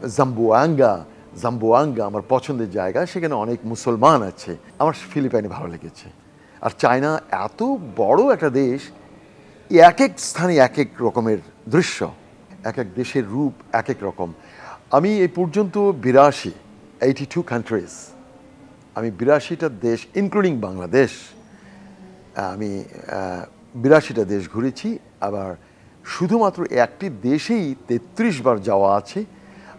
জাম্বুয়াঙ্গা জাম্বুয়াঙ্গা আমার পছন্দের জায়গা, সেখানে অনেক মুসলমান আছে। আমার ফিলিপাইনে ভালো লেগেছে। আর চায়না এত বড় একটা দেশ এক এক স্থানে এক এক রকমের দৃশ্য, এক এক দেশের রূপ এক এক রকম। আমি এই পর্যন্ত বিরাশি এইটি টু কান্ট্রিজ আমি বিরাশিটা দেশ ইনক্লুডিং বাংলাদেশ, আমি বিরাশিটা দেশ ঘুরেছি। আবার শুধুমাত্র একটি দেশেই তেত্রিশ বার যাওয়া আছে।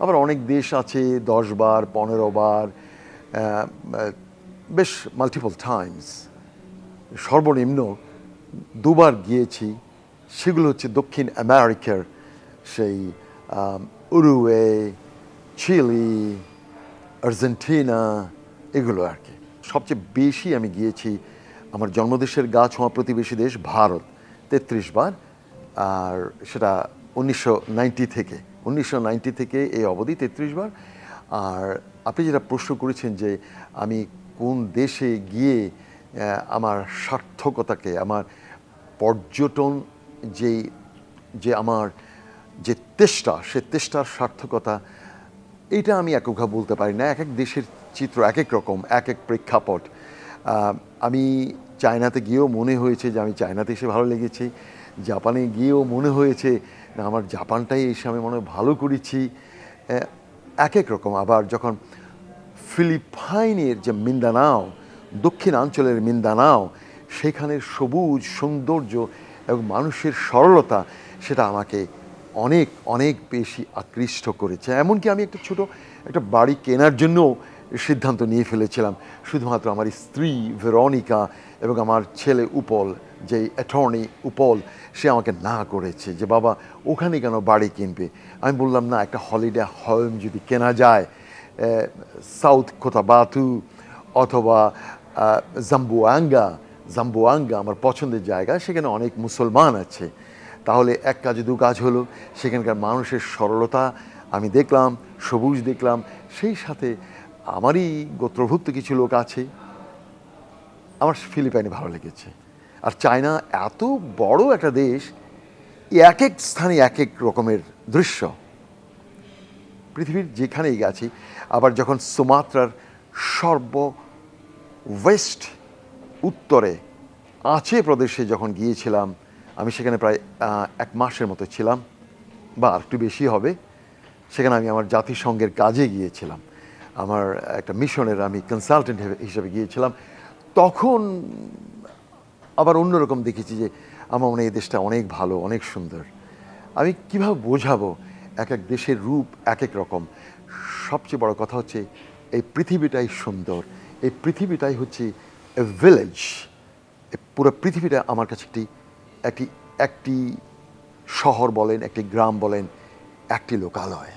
আবার অনেক দেশ আছে, দশ বার, পনেরো বার বেশ মাল্টিপল টাইমস সর্বনিম্ন দুবার গিয়েছি, সেগুলো হচ্ছে দক্ষিণ আমেরিকার সেই উরুয়ে চিলি, আর্জেন্টিনা, এগুলো আর কি। সবচেয়ে বেশি আমি গিয়েছি আমার জন্মদেশের গা ছোঁয়া প্রতিবেশী দেশ ভারত, তেত্রিশ বার, আর সেটা উনিশশো থেকে। উনিশশো থেকে এই অবধি তেত্রিশ বার। আর আপনি যেটা প্রশ্ন করেছেন যে আমি কোন দেশে গিয়ে আমার সার্থকতাকে, আমার পর্যটন যেই, যে আমার যে তেষ্টা, সে তেষ্টার সার্থকতা, এইটা আমি এককভাবে বলতে পারি না। এক এক দেশের চিত্র এক এক রকম, এক এক প্রেক্ষাপট। আমি চায়নাতে গিয়েও মনে হয়েছে যে আমি চায়নাতে এসে ভালো লেগেছি। জাপানে গিয়েও মনে হয়েছে, না, আমার জাপানটাই এসে আমি মনে হয় ভালো করেছি। এক এক রকম। আবার যখন ফিলিপাইনের যে মিন্দানাও দক্ষিণাঞ্চলের মিন্দানাও সেখানের সবুজ সৌন্দর্য এবং মানুষের সরলতা, সেটা আমাকে অনেক অনেক বেশি আকৃষ্ট করেছে। এমনকি আমি একটা ছোট, একটা বাড়ি কেনার জন্য সিদ্ধান্ত নিয়ে ফেলেছিলাম। শুধুমাত্র আমার স্ত্রী ভেরনিকা এবং আমার ছেলে উপল যে অ্যাটর্নি উপল, সে আমাকে না করেছে যে, বাবা, ওখানে কেন বাড়ি কিনবে? আমি বললাম, না, একটা হলিডে হোম যদি কেনা যায় সাউথ কোথাবাতু অথবা জাম্বুয়াঙ্গা জাম্বুয়াঙ্গা আমার পছন্দের জায়গা, সেখানে অনেক মুসলমান আছে। তাহলে এক কাজ, দু কাজ হলো, সেখানকার মানুষের সরলতা আমি দেখলাম, সবুজ দেখলাম, সেই সাথে আমারই গোত্রভুক্ত কিছু লোক আছে। আমার ফিলিপাইনে ভালো লেগেছে। আর চায়না এত বড় একটা দেশ এক এক স্থানে এক এক রকমের দৃশ্য। পৃথিবীর যেখানেই গেছি আবার যখন সুমাত্রার সর্ব ওয়েস্ট উত্তরে আঁচে প্রদেশে যখন গিয়েছিলাম, আমি সেখানে প্রায় এক মাসের মতো ছিলাম, বা আর একটু বেশি হবে, সেখানে আমি আমার জাতিসংঘের কাজে গিয়েছিলাম। আমার একটা মিশনের আমি কনসালটেন্ট হিসেবে গিয়েছিলাম। তখন আবার অন্যরকম দেখেছি যে আমার মনে এই দেশটা অনেক ভালো, অনেক সুন্দর। আমি কীভাবে বোঝাবো এক এক দেশের রূপ এক এক রকম? সবচেয়ে বড় কথা হচ্ছে এই পৃথিবীটাই সুন্দর। এই পৃথিবীটাই হচ্ছে এ ভিলেজ পুরো পৃথিবীটা আমার কাছে একটি একটি একটি শহর বলেন, একটি গ্রাম বলেন, একটি লোকালয়।